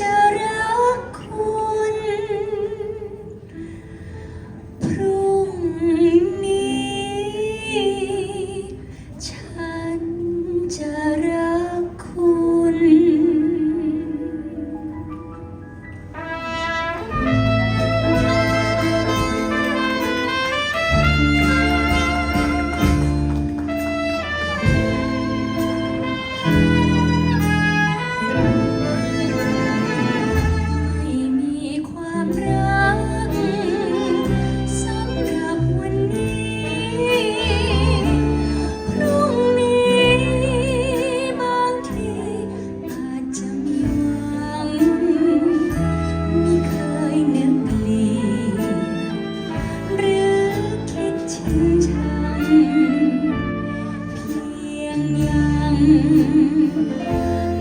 จะรัก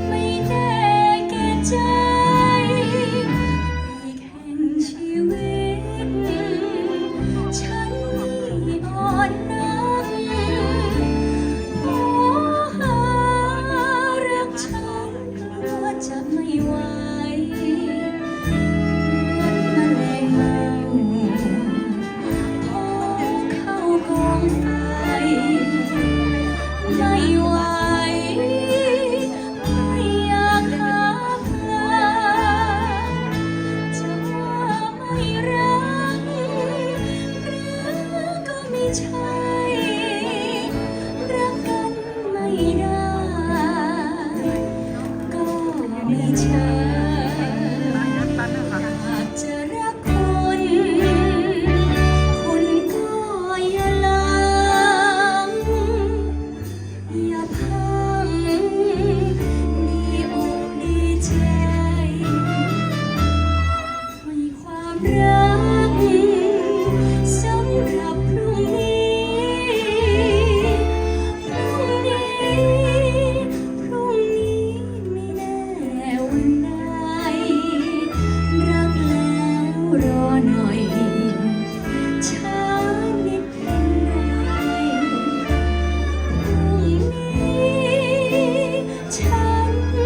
ไม่แน่แก่ใจอีกแห่งชีวิต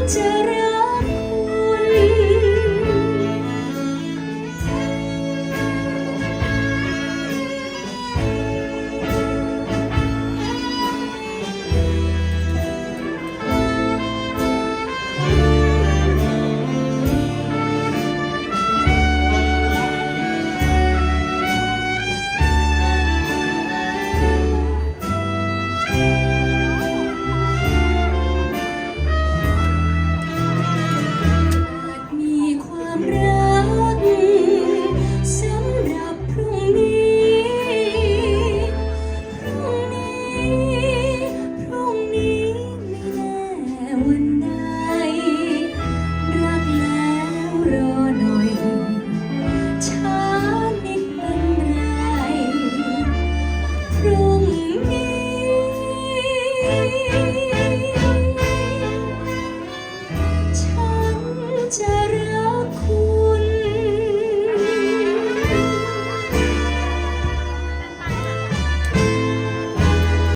cerah